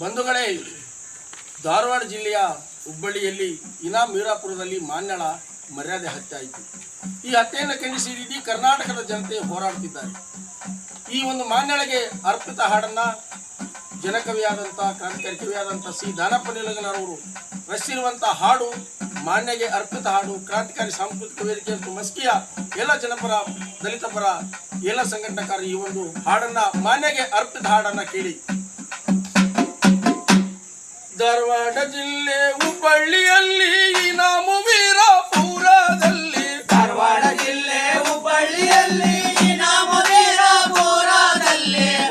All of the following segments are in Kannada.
ಬಂಧುಗಳೇ, ಧಾರವಾಡ ಜಿಲ್ಲೆಯ ಹುಬ್ಬಳ್ಳಿಯಲ್ಲಿ ಇನಾ ಮೀರಾಪುರದಲ್ಲಿ ಮಾನ್ಯಳ ಮರ್ಯಾದೆ ಹತ್ಯೆ ಆಯಿತು. ಈ ಹತ್ಯೆಯನ್ನು ಖಂಡಿಸಿ ಇಡೀ ಕರ್ನಾಟಕದ ಜನತೆ ಹೋರಾಡುತ್ತಿದ್ದಾರೆ. ಈ ಒಂದು ಮಾನ್ಯಳಿಗೆ ಅರ್ಪಿತ ಹಾಡನ್ನ ಜನಕವಿಯಾದಂಥ ಕ್ರಾಂತಿಕಾರಿ ಕವಿಯಾದಂಥ ಸಿ ದಾನಪ್ಪ ನಿಲಗನವರು ರಚಿಸಿರುವಂಥ ಹಾಡು, ಮಾನ್ಯಗೆ ಅರ್ಪಿತ ಹಾಡು, ಕ್ರಾಂತಿಕಾರಿ ಸಾಂಸ್ಕೃತಿಕ ವೇದಿಕೆ ಮತ್ತು ಮಸ್ಕಿಯ ಎಲ್ಲ ಜನಪರ, ದಲಿತ ಪರ, ಎಲ್ಲ ಸಂಘಟನಕಾರರು ಈ ಒಂದು ಹಾಡನ್ನ ಮಾನ್ಯಗೆ ಅರ್ಪಿತ ಹಾಡನ್ನ ಕೇಳಿ. ಧಾರವಾಡ ಜಿಲ್ಲೆ ಹುಬ್ಬಳ್ಳಿಯಲ್ಲಿ ಇನಾಮು ವೀರಪುರದಲ್ಲಿ. ಧಾರವಾಡ ಜಿಲ್ಲೆ ಹುಬ್ಬಳ್ಳಿಯಲ್ಲಿ ಇನಾಮವೀರಪುರದಲ್ಲಿ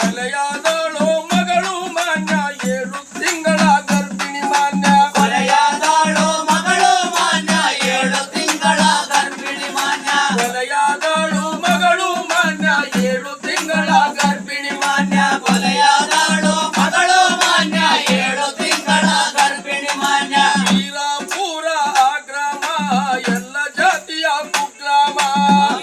ಕೊಲೆಯಾದಳು ಮಗಳು ಮಾನ್ಯ ಏಳು ತಿಂಗಳ ಗರ್ಭಿಣಿ ಮಾನ್ಯ. ಕೊಲೆಯಾದಳು ಮಗಳು ಮಾನ್ಯ ಏಳು ತಿಂಗಳ ಗರ್ಭಿಣಿ ಮಾನ್ಯ. ಕೊಲೆಯಾದಳು Allah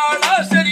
Senhora, seria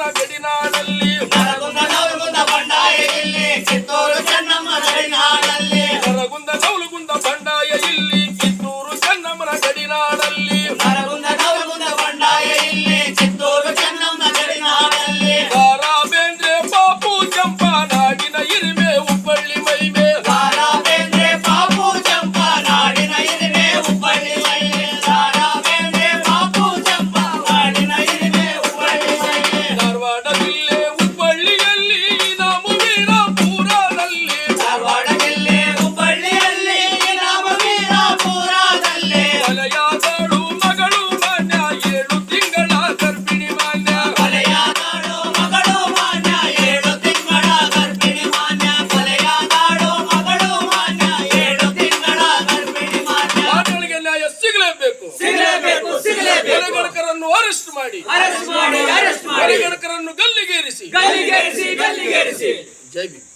నగడినాడల్లి David.